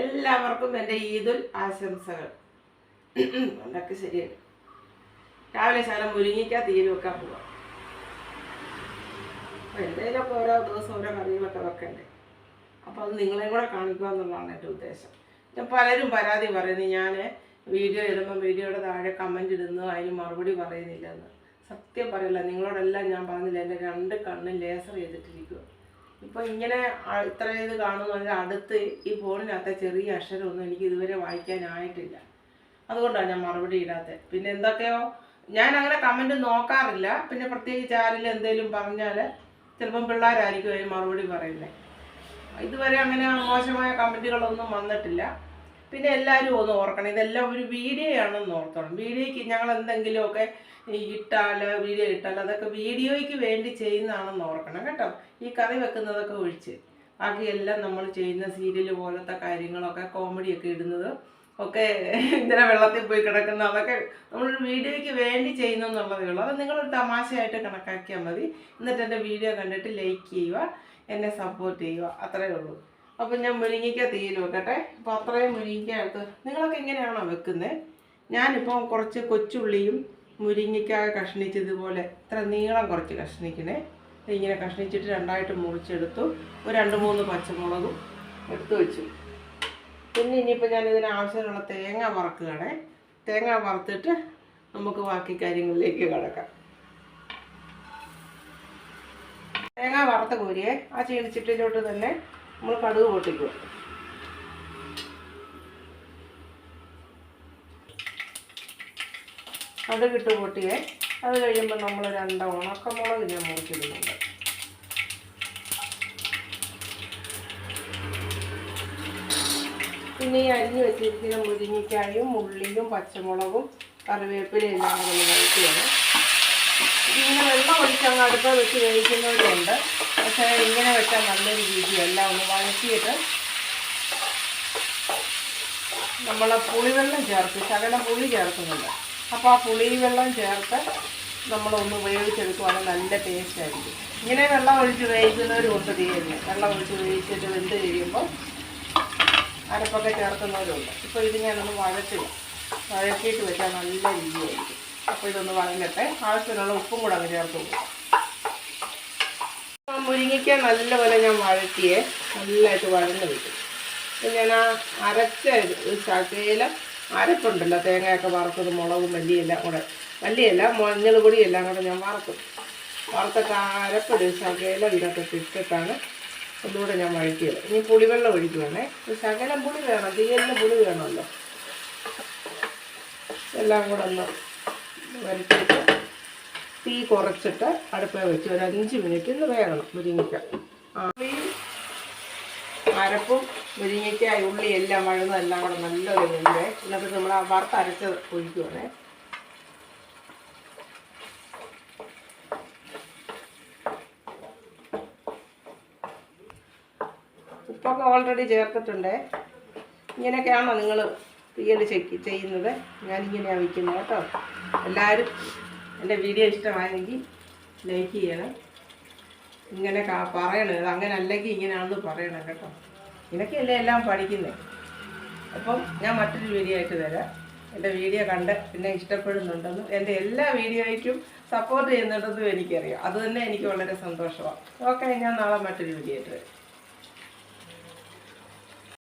എല്ലാവർക്കും എന്റെ ഈദുൽ ആശംസകൾ. അതൊക്കെ ശരിയാണ്. രാവിലെ ശകലം മുരിങ്ങിക്ക തീയിൽ വെക്കാൻ പോവാം. അപ്പോൾ എന്തെങ്കിലുമൊക്കെ ഓരോ ദിവസം ഓരോ കറികളൊക്കെ വെക്കണ്ടേ? അപ്പോൾ അത് നിങ്ങളെയും കൂടെ കാണിക്കുക എന്നുള്ളതാണ് എന്റെ ഉദ്ദേശം. ഞാൻ പലരും പരാതി പറയുന്നു. ഞാൻ വീഡിയോ ഇടുമ്പോൾ വീഡിയോയുടെ താഴെ കമന്റ് ഇടുന്നു. അതിന് മറുപടി പറയുന്നില്ലെന്ന് സത്യം പറയില്ല നിങ്ങളോടെല്ലാം ഞാൻ പറഞ്ഞില്ല. എന്റെ രണ്ട് കണ്ണും ലേസർ ചെയ്തിട്ടിരിക്കുക ഇപ്പോൾ ഇങ്ങനെ ഇത്ര ഇത് കാണുന്നതിന്റെ അടുത്ത് ഈ ഫോണിനകത്തെ ചെറിയ അക്ഷരമൊന്നും എനിക്ക് ഇതുവരെ വായിക്കാനായിട്ടില്ല. അതുകൊണ്ടാണ് ഞാൻ മറുപടി ഇടാത്തത് പിന്നെ എന്തൊക്കെയോ ഞാൻ അങ്ങനെ കമന്റ് നോക്കാറില്ല. പിന്നെ പ്രത്യേകിച്ച് ആരെങ്കിലും എന്തെങ്കിലും പറഞ്ഞാൽ ചിലപ്പം പിള്ളേരായിരിക്കും അതിന് മറുപടി പറയുന്നത് ഇതുവരെ അങ്ങനെ മോശമായ കമന്റുകളൊന്നും വന്നിട്ടില്ല. പിന്നെ എല്ലാവരും ഒന്ന് ഓർക്കണം. ഇതെല്ലാം ഒരു വീഡിയോ ആണെന്ന് ഓർത്തോണം. വീഡിയോയ്ക്ക് ഞങ്ങൾ എന്തെങ്കിലുമൊക്കെ ഇട്ടാൽ വീഡിയോ ഇട്ടാൽ അതൊക്കെ വീഡിയോയ്ക്ക് വേണ്ടി ചെയ്യുന്നതാണെന്ന് ഓർക്കണം കേട്ടോ. ഈ കറി വെക്കുന്നതൊക്കെ ഒഴിച്ച്. ബാക്കിയെല്ലാം നമ്മൾ ചെയ്യുന്ന സീരിയൽ പോലത്തെ കാര്യങ്ങളൊക്കെ കോമഡിയൊക്കെ ഇടുന്നത് ഒക്കെ ഇങ്ങനെ വെള്ളത്തിൽ പോയി കിടക്കുന്ന അതൊക്കെ നമ്മളൊരു വീഡിയോയ്ക്ക് വേണ്ടി ചെയ്യുന്നു എന്നുള്ളതേ ഉള്ളൂ. അത് നിങ്ങളൊരു തമാശയായിട്ട് കണക്കാക്കിയാൽ മതി. എന്നിട്ട് എന്റെ വീഡിയോ കണ്ടിട്ട് ലൈക്ക് ചെയ്യുക എന്നെ സപ്പോർട്ട് ചെയ്യുക. അത്രയേ ഉള്ളൂ. അപ്പം ഞാൻ മുരിങ്ങയ്ക്ക തീയിൽ വെക്കട്ടെ. അപ്പോൾ അത്രയും മുരിങ്ങിക്ക എടുത്ത് നിങ്ങളൊക്കെ എങ്ങനെയാണോ വെക്കുന്നത് ഞാനിപ്പോൾ കുറച്ച് കൊച്ചുള്ളിയും മുരിങ്ങിക്ക കഷ്ണിച്ചതുപോലെ ഇത്ര നീളം കുറച്ച് കഷ്ണിക്കണേ. ഇങ്ങനെ കഷ്ണിച്ചിട്ട് രണ്ടായിട്ട് മുറിച്ചെടുത്തു. ഒരു രണ്ട് മൂന്ന് പച്ചമുളകും എടുത്തു വെച്ചു. പിന്നെ ഇനിയിപ്പോൾ ഞാൻ ഇതിന് ആവശ്യമുള്ള തേങ്ങ വറക്കുകയാണേ. തേങ്ങ വറുത്തിട്ട് നമുക്ക് ബാക്കി കാര്യങ്ങളിലേക്ക് കിടക്കാം. തേങ്ങ വറുത്ത കോരിയെ ആ ചീനിച്ചിട്ടിലോട്ട് തന്നെ നമ്മൾ കടുക് പൊട്ടിക്കുക കടുകിട്ട് പൊട്ടിയേ. അത് കഴിയുമ്പോൾ നമ്മൾ രണ്ട് ഉണക്കമുളക് ഞാൻ മുറിച്ചിടുന്നുണ്ട്. പിന്നെ ഈ അരിഞ്ഞ് വെച്ചിരിക്കുന്ന മുരിങ്ങിക്കായും ഉള്ളിയും പച്ചമുളകും കറിവേപ്പിലയും എല്ലാം നമ്മൾ വഴറ്റിയാണ്. ഇതിങ്ങനെ വെള്ളം ഒഴിച്ചങ്ങ് അടുപ്പ് വെച്ച് വേവിക്കുന്നവരുണ്ട്. പക്ഷേ ഇങ്ങനെ വെച്ചാൽ നല്ലൊരു രീതിയല്ല ഒന്ന് വഴറ്റിയിട്ട് നമ്മൾ പുളിവെള്ളം ചേർത്ത് ശകലം പുളി ചേർക്കുന്നുണ്ട്. അപ്പോൾ ആ പുളി പുളിവെള്ളം ചേർത്ത് നമ്മളൊന്ന് വേവിച്ചെടുക്കുവാണെങ്കിൽ നല്ല ടേസ്റ്റ് ആയിരിക്കും. ഇങ്ങനെ വെള്ളം ഒഴിച്ച് വേവിക്കുന്നവരും ഉണ്ട് തീയലിന് വെള്ളം ഒഴിച്ച് വേവിച്ചിട്ട് വെന്ത് കഴിയുമ്പോൾ അരപ്പൊക്കെ ചേർക്കുന്നവരുണ്ട്. ഇപ്പോൾ ഇത് ഞാനൊന്ന് വഴറ്റുക വഴറ്റിയിട്ട് വെച്ചാൽ നല്ല രുചിയായിരിക്കും. അപ്പോൾ ഇതൊന്ന് വഴങ്ങട്ടെ. ആവശ്യത്തിനുള്ള ഉപ്പും കൂടെ അങ്ങ് ചേർത്ത് കൊടുക്കും. ആ മുരിങ്ങയ്ക്ക നല്ലപോലെ ഞാൻ വഴറ്റിയേ നല്ലതായിട്ട് വഴന്ന് അപ്പോൾ ഞാൻ ആ അരച്ച ശകലം അരപ്പുണ്ടല്ലോ തേങ്ങയൊക്കെ വറുത്തത് മുളകും മല്ലിയെല്ലാം കൂടെ. മല്ലിയല്ല മഞ്ഞൾ പൊടി എല്ലാം കൂടെ ഞാൻ വറുക്കും. വറുത്തൊക്കെ അരപ്പൊടി ശകലം ഇതൊക്കെ ഇട്ടിട്ടാണ് ഒന്നുകൂടെ ഞാൻ വഴറ്റിയത്. ഇനി പുളിവെള്ളം ഒഴിക്കുവാണേ ശകലം പുളി വേണം തീയലിന് പുളി വേണമല്ലോ. എല്ലാം കൂടെ ഒന്ന് വരട്ടിയിട്ട് തീ കുറച്ചിട്ട് അടുപ്പിൽ വെച്ച് ഒരു അഞ്ച് മിനിറ്റ് ഒന്ന് വേകണം മുരിങ്ങയ്ക്ക. ആവിയും അരപ്പും മുരിങ്ങയ്ക്ക ഉള്ളി എല്ലാം വഴുന്നും എല്ലാം കൂടെ നല്ലൊരു വെന്തേ. എന്നിട്ട് നമ്മൾ ആ വറുത്ത് അരച്ചത് ഒഴിക്കുവാണേ. ഉപ്പൊക്കെ ഓൾറെഡി ചേർത്തിട്ടുണ്ട്. ഇങ്ങനെയൊക്കെയാണോ നിങ്ങൾ തീയൽ ചെക്ക് ചെയ്യുന്നത്. ഞാനിങ്ങനെയാണ് വയ്ക്കുന്നത് കേട്ടോ. എല്ലാവരും എന്റെ വീഡിയോ ഇഷ്ടമായെങ്കിൽ ലൈക്ക് ചെയ്യണം. ഇങ്ങനെ പറയണത് അങ്ങനെ അല്ലെങ്കിൽ ഇങ്ങനെയാണെന്ന് പറയണം കേട്ടോ. ഇതൊക്കെയല്ലേ എല്ലാം പഠിക്കുന്നത്? അപ്പം ഞാൻ മറ്റൊരു വീഡിയോ ആയിട്ട് തരാം എന്റെ വീഡിയോ കണ്ട് പിന്നെ ഇഷ്ടപ്പെടുന്നുണ്ടെന്നും എന്റെ എല്ലാ വീഡിയോയ്ക്കും സപ്പോർട്ട് ചെയ്യുന്നുണ്ടെന്നും എനിക്കറിയാം. അതുതന്നെ എനിക്ക് വളരെ സന്തോഷമാണ്. ഓക്കെ ഞാൻ നാളെ മറ്റൊരു വീഡിയോ ആയിട്ട് വരാം.